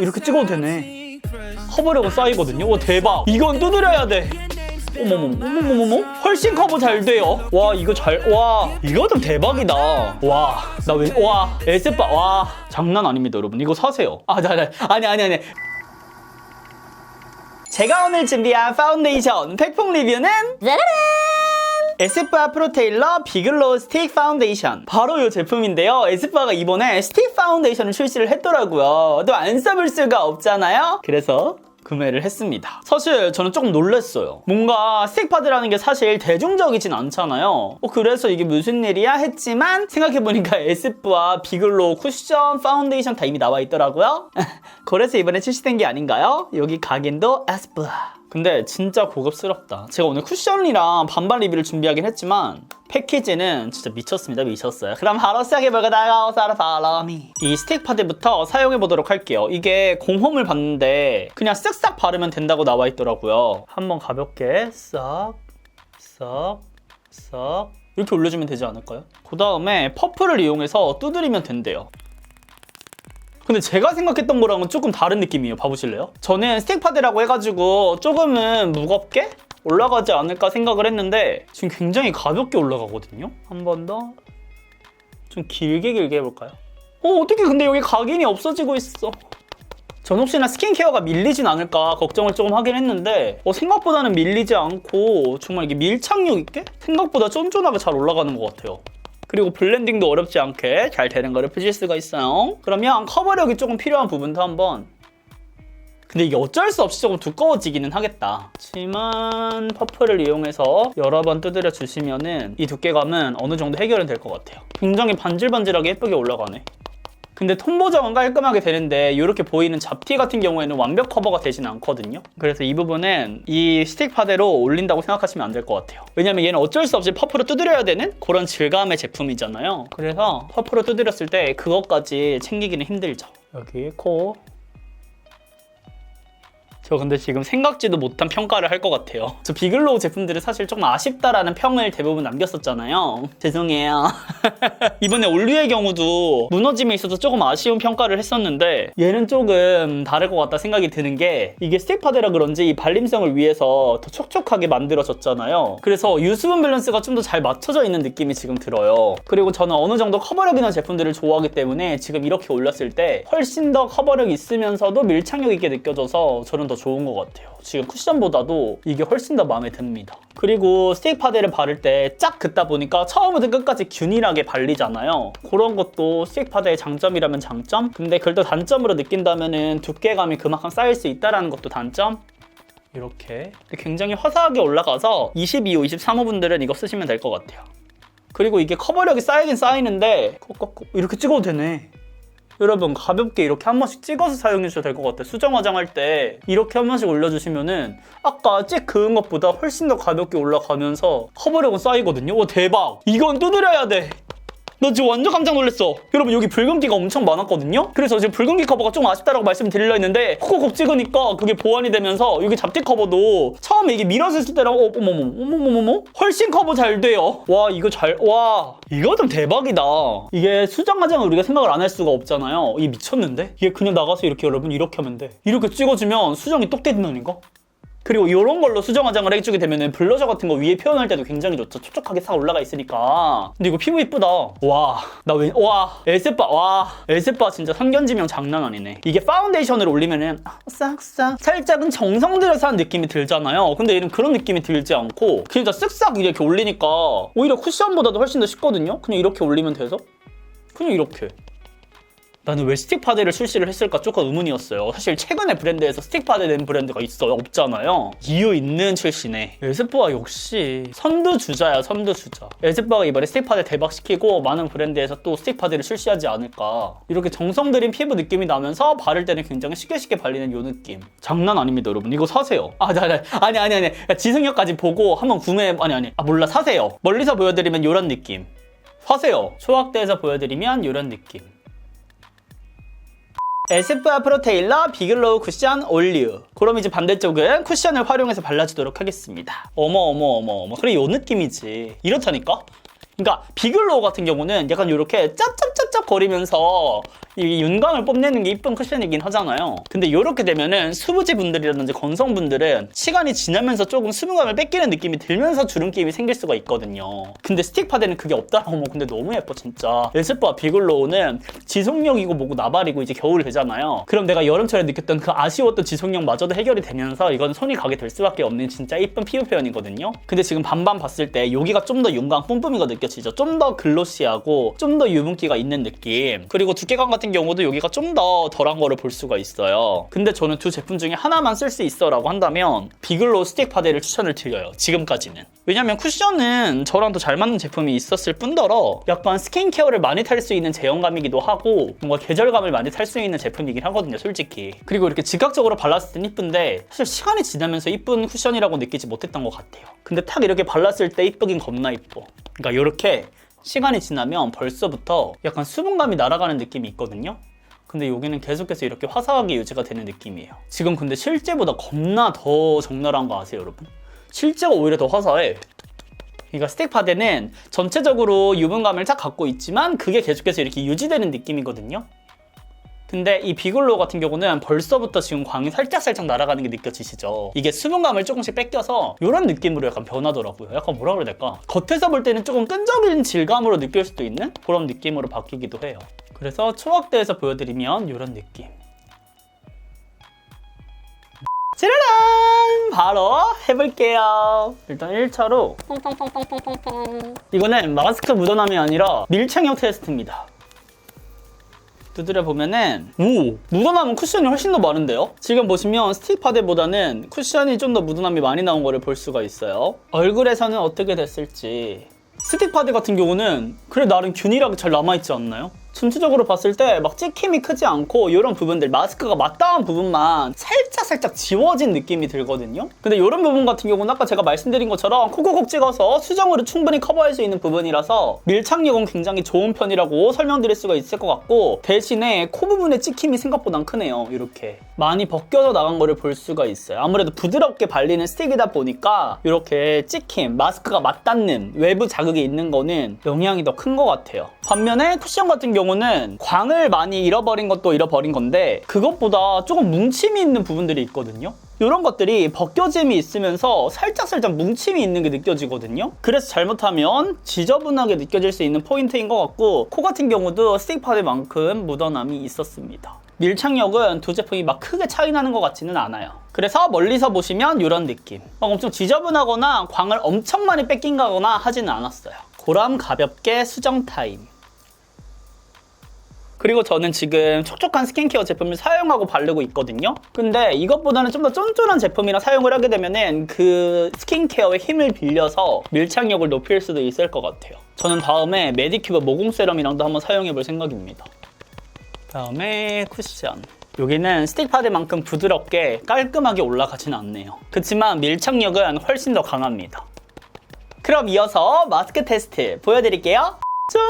이렇게 찍어도 되네. 커버력은 쌓이거든요. 와 대박. 이건 두드려야 돼. 어머머 어머머머머. 훨씬 커버 잘 돼요. 와 이거 잘와 이거 좀 대박이다. 와나왜와 에스파 와. 장난 아닙니다 여러분. 이거 사세요. 아 나, 나, 아니 아니 아니. 제가 오늘 준비한 파운데이션 팩폭 리뷰는 에스쁘아 프로테일러 비글로우 스틱 파운데이션. 바로 이 제품인데요. 에스쁘아가 이번에 스틱 파운데이션을 출시를 했더라고요. 또 안 써볼 수가 없잖아요. 그래서 구매를 했습니다. 사실 저는 조금 놀랐어요. 뭔가 스틱파드라는 게 사실 대중적이진 않잖아요. 어, 그래서 이게 무슨 일이야 했지만 생각해보니까 에스쁘아 비글로우 쿠션 파운데이션 다 이미 나와 있더라고요. 그래서 이번에 출시된 게 아닌가요? 여기 각인도 에스쁘아 근데 진짜 고급스럽다. 제가 오늘 쿠션이랑 반반 리뷰를 준비하긴 했지만 패키지는 진짜 미쳤습니다. 미쳤어요. 그럼 바로 시작해볼까? 다가오사라 바람이 이 스틱 파드부터 사용해보도록 할게요. 이게 공홈을 봤는데 그냥 쓱싹 바르면 된다고 나와 있더라고요. 한번 가볍게 싹, 싹, 싹 이렇게 올려주면 되지 않을까요? 그 다음에 퍼프를 이용해서 두드리면 된대요. 근데 제가 생각했던 거랑은 조금 다른 느낌이에요. 봐보실래요? 저는 스틱 파드라고 해가지고 조금은 무겁게 올라가지 않을까 생각을 했는데 지금 굉장히 가볍게 올라가거든요. 한 번 더. 좀 길게 길게 해볼까요? 어, 어떻게 근데 여기 각인이 없어지고 있어. 전 혹시나 스킨케어가 밀리진 않을까 걱정을 조금 하긴 했는데 어, 생각보다는 밀리지 않고 정말 이게 밀착력 있게 생각보다 쫀쫀하게 잘 올라가는 것 같아요. 그리고 블렌딩도 어렵지 않게 잘 되는 거를 보실 수가 있어요. 그러면 커버력이 조금 필요한 부분도 한번 근데 이게 어쩔 수 없이 조금 두꺼워지기는 하겠다. 하지만 퍼프를 이용해서 여러 번 두드려 주시면은 이 두께감은 어느 정도 해결은 될 것 같아요. 굉장히 반질반질하게 예쁘게 올라가네. 근데 톤 보정은 깔끔하게 되는데 이렇게 보이는 잡티 같은 경우에는 완벽 커버가 되진 않거든요. 그래서 이 부분은 이 스틱 파대로 올린다고 생각하시면 안 될 것 같아요. 왜냐면 얘는 어쩔 수 없이 퍼프로 두드려야 되는 그런 질감의 제품이잖아요. 그래서 퍼프로 두드렸을 때 그것까지 챙기기는 힘들죠. 여기 코, 저 근데 지금 생각지도 못한 평가를 할 것 같아요. 저 비글로우 제품들이 사실 조금 아쉽다라는 평을 대부분 남겼었잖아요. 죄송해요. 이번에 올류의 경우도 무너짐에 있어서 조금 아쉬운 평가를 했었는데 얘는 조금 다를 것 같다 생각이 드는 게 이게 스틱 파데라 그런지 이 발림성을 위해서 더 촉촉하게 만들어졌잖아요. 그래서 유수분 밸런스가 좀 더 잘 맞춰져 있는 느낌이 지금 들어요. 그리고 저는 어느 정도 커버력 있는 제품들을 좋아하기 때문에 지금 이렇게 올렸을 때 훨씬 더 커버력 있으면서도 밀착력 있게 느껴져서 저는 더 좋은 것 같아요. 지금 쿠션보다도 이게 훨씬 더 마음에 듭니다. 그리고 스틱 파데를 바를 때 쫙 긋다 보니까 처음부터 끝까지 균일하게 발리잖아요. 그런 것도 스틱 파데의 장점이라면 장점? 근데 그걸 또 단점으로 느낀다면은 두께감이 그만큼 쌓일 수 있다는 것도 단점? 이렇게 굉장히 화사하게 올라가서 22호, 23호 분들은 이거 쓰시면 될 것 같아요. 그리고 이게 커버력이 쌓이긴 쌓이는데 이렇게 찍어도 되네. 여러분 가볍게 이렇게 한 번씩 찍어서 사용해 주셔도 될 것 같아요. 수정 화장할 때 이렇게 한 번씩 올려주시면은 아까 찍 그은 것보다 훨씬 더 가볍게 올라가면서 커버력은 쌓이거든요. 와 대박! 이건 두드려야 돼. 나 지금 완전 깜짝 놀랐어. 여러분 여기 붉은기가 엄청 많았거든요. 그래서 지금 붉은기 커버가 좀 아쉽다라고 말씀드리려 했는데 콕콕 찍으니까 그게 보완이 되면서 여기 잡티 커버도 처음에 이게 밀어졌을 때랑 어, 어머머 어머머머머 훨씬 커버 잘 돼요. 와 이거 잘 와 이거 좀 대박이다. 이게 수정 화장을 우리가 생각을 안 할 수가 없잖아요. 이게 미쳤는데? 이게 그냥 나가서 이렇게 여러분 이렇게 하면 돼. 이렇게 찍어주면 수정이 똑 되는다니까? 그리고 이런 걸로 수정 화장을 해주게 되면 블러셔 같은 거 위에 표현할 때도 굉장히 좋죠. 촉촉하게 싹 올라가 있으니까. 근데 이거 피부 이쁘다. 와, 나 왜, 와, 에스빠, 와, 에스빠 진짜 선견지명 장난 아니네. 이게 파운데이션을 올리면은 아, 싹싹 살짝은 정성 들여서 한 느낌이 들잖아요. 근데 얘는 그런 느낌이 들지 않고 진짜 쓱싹 이렇게 올리니까 오히려 쿠션보다도 훨씬 더 쉽거든요. 그냥 이렇게 올리면 돼서 그냥 이렇게. 나는 왜 스틱 파데를 출시를 했을까 조금 의문이었어요. 사실 최근에 브랜드에서 스틱 파데 낸 브랜드가 있어요? 없잖아요. 이유 있는 출시네. 에스쁘아 역시 선두주자야 선두주자. 에스쁘아가 이번에 스틱 파데 대박시키고 많은 브랜드에서 또 스틱 파데를 출시하지 않을까. 이렇게 정성 들인 피부 느낌이 나면서 바를 때는 굉장히 쉽게 쉽게 발리는 요 느낌. 장난 아닙니다 여러분. 이거 사세요. 아, 나, 나, 아니 아니 아니. 그러니까 지승역까지 보고 한번 구매 아니 아니. 아 몰라 사세요. 멀리서 보여드리면 요런 느낌. 사세요. 초확대에서 보여드리면 요런 느낌. 에스쁘아 프로테일러 비글로우 쿠션 올류 그럼 이제 반대쪽은 쿠션을 활용해서 발라주도록 하겠습니다. 어머 어머 어머 어머. 그래 요 느낌이지. 이렇다니까? 그러니까 비글로우 같은 경우는 약간 이렇게 짭짭짭짭 거리면서 이게 윤광을 뽐내는 게 이쁜 쿠션이긴 하잖아요. 근데 이렇게 되면은 수부지 분들이라든지 건성분들은 시간이 지나면서 조금 수분감을 뺏기는 느낌이 들면서 주름김이 생길 수가 있거든요. 근데 스틱 파데는 그게 없다? 어머 근데 너무 예뻐 진짜. 에스쁘아 비글로우는 지속력이고 뭐고 나발이고 이제 겨울 되잖아요. 그럼 내가 여름철에 느꼈던 그 아쉬웠던 지속력마저도 해결이 되면서 이건 손이 가게 될 수밖에 없는 진짜 이쁜 피부 표현이거든요. 근데 지금 반반 봤을 때 여기가 좀 더 윤광 뿜뿜이가 느껴지죠. 좀 더 글로시하고 좀 더 유분기가 있는 느낌. 그리고 두께감 같은 경우도 여기가 좀 더 덜한 거를 볼 수가 있어요. 근데 저는 두 제품 중에 하나만 쓸 수 있어라고 한다면 비글로우 스틱 파데를 추천을 드려요. 지금까지는. 왜냐면 쿠션은 저랑 더 잘 맞는 제품이 있었을 뿐더러 약간 스킨케어를 많이 탈 수 있는 제형감이기도 하고 뭔가 계절감을 많이 탈 수 있는 제품이긴 하거든요, 솔직히. 그리고 이렇게 즉각적으로 발랐을 땐 이쁜데 사실 시간이 지나면서 이쁜 쿠션이라고 느끼지 못했던 것 같아요. 근데 탁 이렇게 발랐을 때 이쁘긴 겁나 이뻐. 그러니까 이렇게 시간이 지나면 벌써부터 약간 수분감이 날아가는 느낌이 있거든요. 근데 여기는 계속해서 이렇게 화사하게 유지가 되는 느낌이에요. 지금 근데 실제보다 겁나 더 적나라한 거 아세요, 여러분? 실제가 오히려 더 화사해. 그러니까 스틱 파데는 전체적으로 유분감을 딱 갖고 있지만 그게 계속해서 이렇게 유지되는 느낌이거든요. 근데 이 비글로우 같은 경우는 벌써부터 지금 광이 살짝살짝 날아가는 게 느껴지시죠? 이게 수분감을 조금씩 뺏겨서 이런 느낌으로 약간 변하더라고요. 약간 뭐라 그래야 될까? 겉에서 볼 때는 조금 끈적인 질감으로 느낄 수도 있는 그런 느낌으로 바뀌기도 해요. 그래서 초확대에서 보여드리면 이런 느낌. 짜라란! 바로 해볼게요. 일단 1차로 퐁퐁퐁퐁퐁퐁퐁. 이거는 마스크 묻어남이 아니라 밀착력 테스트입니다. 두드려 보면은 오 묻어남은 쿠션이 훨씬 더 많은데요? 지금 보시면 스틱 파데보다는 쿠션이 좀 더 묻어남이 많이 나온 거를 볼 수가 있어요. 얼굴에서는 어떻게 됐을지 스틱 파데 같은 경우는 그래 나름 균일하게 잘 남아있지 않나요? 전체적으로 봤을 때 막 찍힘이 크지 않고 이런 부분들 마스크가 맞닿은 부분만 살짝 살짝 지워진 느낌이 들거든요. 근데 이런 부분 같은 경우는 아까 제가 말씀드린 것처럼 콕콕콕 찍어서 수정으로 충분히 커버할 수 있는 부분이라서 밀착력은 굉장히 좋은 편이라고 설명드릴 수가 있을 것 같고 대신에 코 부분에 찍힘이 생각보다 크네요. 이렇게 많이 벗겨져 나간 거를 볼 수가 있어요. 아무래도 부드럽게 발리는 스틱이다 보니까 이렇게 찍힘, 마스크가 맞닿는 외부 자극이 있는 거는 영향이 더 큰 것 같아요. 반면에 쿠션 같은 경우는 광을 많이 잃어버린 것도 잃어버린 건데 그것보다 조금 뭉침이 있는 부분들이 있거든요. 이런 것들이 벗겨짐이 있으면서 살짝살짝 뭉침이 있는 게 느껴지거든요. 그래서 잘못하면 지저분하게 느껴질 수 있는 포인트인 것 같고 코 같은 경우도 스틱 파데만큼 묻어남이 있었습니다. 밀착력은 두 제품이 막 크게 차이 나는 것 같지는 않아요. 그래서 멀리서 보시면 이런 느낌. 막 엄청 지저분하거나 광을 엄청 많이 뺏긴다거나 하지는 않았어요. 고람 가볍게 수정 타임. 그리고 저는 지금 촉촉한 스킨케어 제품을 사용하고 바르고 있거든요. 근데 이것보다는 좀 더 쫀쫀한 제품이랑 사용을 하게 되면은 그 스킨케어의 힘을 빌려서 밀착력을 높일 수도 있을 것 같아요. 저는 다음에 메디큐브 모공 세럼이랑도 한번 사용해 볼 생각입니다. 다음에 쿠션. 여기는 스틱 파데만큼 부드럽게 깔끔하게 올라가진 않네요. 그렇지만 밀착력은 훨씬 더 강합니다. 그럼 이어서 마스크 테스트 보여드릴게요. 짠!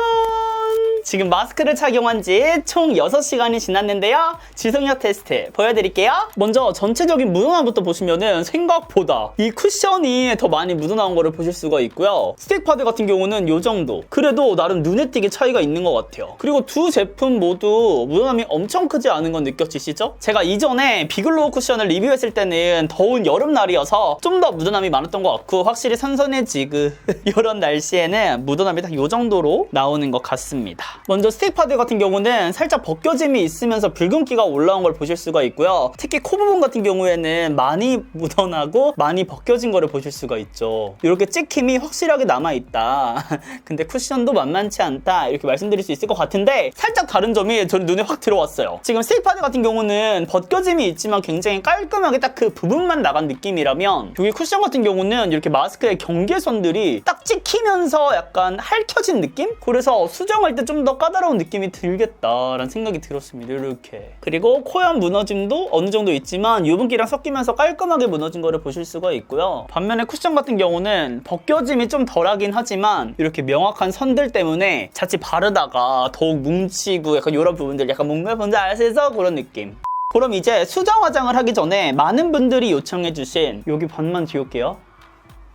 지금 마스크를 착용한 지 총 6시간이 지났는데요. 지속력 테스트 보여드릴게요. 먼저 전체적인 묻어남부터 보시면은 생각보다 이 쿠션이 더 많이 묻어나온 거를 보실 수가 있고요. 스틱 파드 같은 경우는 이 정도. 그래도 나름 눈에 띄게 차이가 있는 것 같아요. 그리고 두 제품 모두 묻어남이 엄청 크지 않은 건 느껴지시죠? 제가 이전에 비글로우 쿠션을 리뷰했을 때는 더운 여름날이어서 좀 더 묻어남이 많았던 것 같고 확실히 선선해지그 이런 날씨에는 묻어남이 딱 이 정도로 나오는 것 같습니다. 먼저 스틱 파드 같은 경우는 살짝 벗겨짐이 있으면서 붉은기가 올라온 걸 보실 수가 있고요. 특히 코 부분 같은 경우에는 많이 묻어나고 많이 벗겨진 거를 보실 수가 있죠. 이렇게 찍힘이 확실하게 남아있다. 근데 쿠션도 만만치 않다. 이렇게 말씀드릴 수 있을 것 같은데 살짝 다른 점이 저는 눈에 확 들어왔어요. 지금 스틱 파드 같은 경우는 벗겨짐이 있지만 굉장히 깔끔하게 딱 그 부분만 나간 느낌이라면 여기 쿠션 같은 경우는 이렇게 마스크의 경계선들이 딱 찍히면서 약간 핥혀진 느낌? 그래서 수정할 때 좀 더 까다로운 느낌이 들겠다라는 생각이 들었습니다. 이렇게. 그리고 코연 무너짐도 어느 정도 있지만 유분기랑 섞이면서 깔끔하게 무너진 거를 보실 수가 있고요. 반면에 쿠션 같은 경우는 벗겨짐이 좀 덜하긴 하지만 이렇게 명확한 선들 때문에 자칫 바르다가 더욱 뭉치고 약간 이런 부분들 약간 뭔가 뭔지 아시죠? 그런 느낌. 그럼 이제 수정 화장을 하기 전에 많은 분들이 요청해주신 여기 반만 지울게요.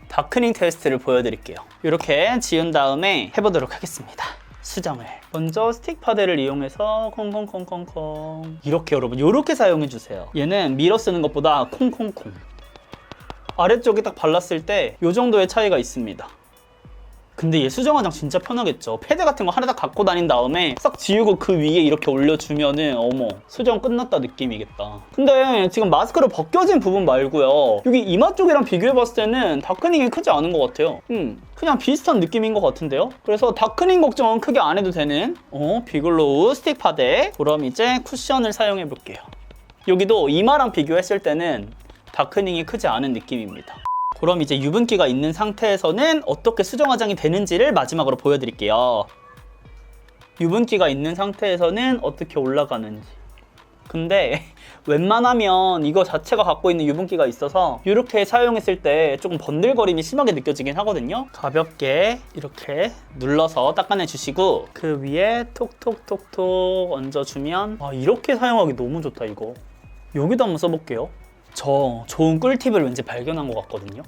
다크닝 테스트를 보여드릴게요. 이렇게 지운 다음에 해보도록 하겠습니다. 수정을. 먼저 스틱 파데를 이용해서 콩콩콩콩콩. 이렇게 여러분 이렇게 사용해 주세요. 얘는 밀어 쓰는 것보다 콩콩콩. 아래쪽에 딱 발랐을 때 이 정도의 차이가 있습니다 근데 얘 수정 화장 진짜 편하겠죠. 패드 같은 거 하나 딱 갖고 다닌 다음에 싹 지우고 그 위에 이렇게 올려주면은 어머 수정 끝났다 느낌이겠다. 근데 지금 마스크로 벗겨진 부분 말고요. 여기 이마 쪽이랑 비교해봤을 때는 다크닝이 크지 않은 것 같아요. 음 그냥 비슷한 느낌인 것 같은데요? 그래서 다크닝 걱정은 크게 안 해도 되는 어 비글로우 스틱 파데. 그럼 이제 쿠션을 사용해 볼게요. 여기도 이마랑 비교했을 때는 다크닝이 크지 않은 느낌입니다 그럼 이제 유분기가 있는 상태에서는 어떻게 수정 화장이 되는지를 마지막으로 보여드릴게요. 유분기가 있는 상태에서는 어떻게 올라가는지. 근데 웬만하면 이거 자체가 갖고 있는 유분기가 있어서 이렇게 사용했을 때 조금 번들거림이 심하게 느껴지긴 하거든요. 가볍게 이렇게 눌러서 닦아내 주시고 그 위에 톡톡톡톡 얹어주면 아 이렇게 사용하기 너무 좋다 이거. 여기도 한번 써볼게요. 저 좋은 꿀팁을 왠지 발견한 것 같거든요.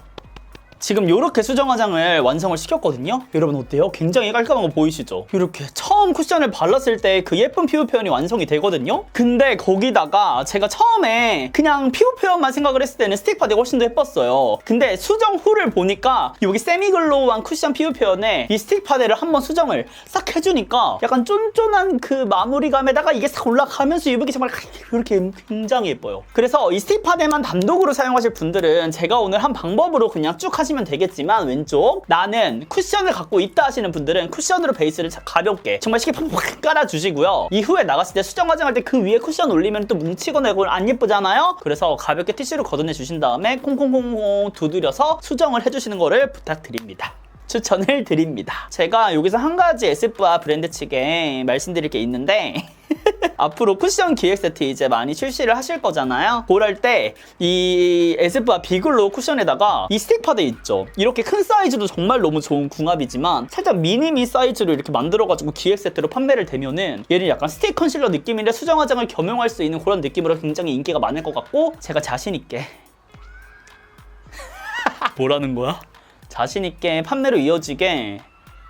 지금 이렇게 수정 화장을 완성을 시켰거든요. 여러분 어때요? 굉장히 깔끔한 거 보이시죠? 이렇게 처음 쿠션을 발랐을 때 그 예쁜 피부 표현이 완성이 되거든요. 근데 거기다가 제가 처음에 그냥 피부 표현만 생각을 했을 때는 스틱 파데가 훨씬 더 예뻤어요. 근데 수정 후를 보니까 여기 세미글로우한 쿠션 피부 표현에 이 스틱 파데를 한번 수정을 싹 해주니까 약간 쫀쫀한 그 마무리감에다가 이게 싹 올라가면서 유분기 정말 이렇게 굉장히 예뻐요. 그래서 이 스틱 파데만 단독으로 사용하실 분들은 제가 오늘 한 방법으로 그냥 쭉 하시면 되겠지만 왼쪽 나는 쿠션을 갖고 있다 하시는 분들은 쿠션으로 베이스를 자- 가볍게 정말 쉽게 팍팍 깔아주시고요. 이후에 나갔을 때 수정 화장할 때 그 위에 쿠션 올리면 또 뭉치거나 이걸 안 예쁘잖아요. 그래서 가볍게 티슈로 걷어내 주신 다음에 콩콩콩콩 두드려서 수정을 해주시는 거를 부탁드립니다. 추천을 드립니다. 제가 여기서 한 가지 에스쁘아 브랜드 측에 말씀드릴 게 있는데 앞으로 쿠션 기획 세트 이제 많이 출시를 하실 거잖아요. 그럴 때이 에스쁘아 비글로 쿠션에다가 이 스틱 파드 있죠. 이렇게 큰 사이즈도 정말 너무 좋은 궁합이지만 살짝 미니미 사이즈로 이렇게 만들어가지고 기획 세트로 판매를 되면은 얘는 약간 스틱 컨실러 느낌인데 수정 화장을 겸용할 수 있는 그런 느낌으로 굉장히 인기가 많을 것 같고 제가 자신 있게 뭐라는 거야? 자신 있게 판매로 이어지게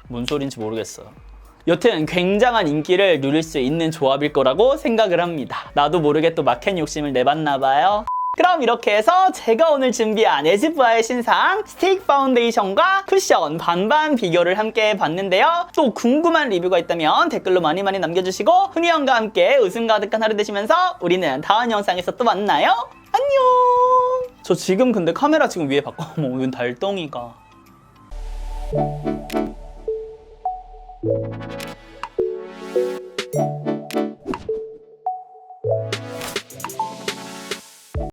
뭔 소린지 모르겠어요. 여튼 굉장한 인기를 누릴 수 있는 조합일 거라고 생각을 합니다. 나도 모르게 또 마켓 욕심을 내봤나 봐요. 그럼 이렇게 해서 제가 오늘 준비한 에스쁘아의 신상 스틱 파운데이션과 쿠션 반반 비교를 함께 봤는데요. 또 궁금한 리뷰가 있다면 댓글로 많이 많이 남겨주시고 훈이 형과 함께 웃음 가득한 하루 되시면서 우리는 다음 영상에서 또 만나요. 안녕. 저 지금 근데 카메라 지금 위에 바꿔. 어머, 웬 달덩이가. Thank you.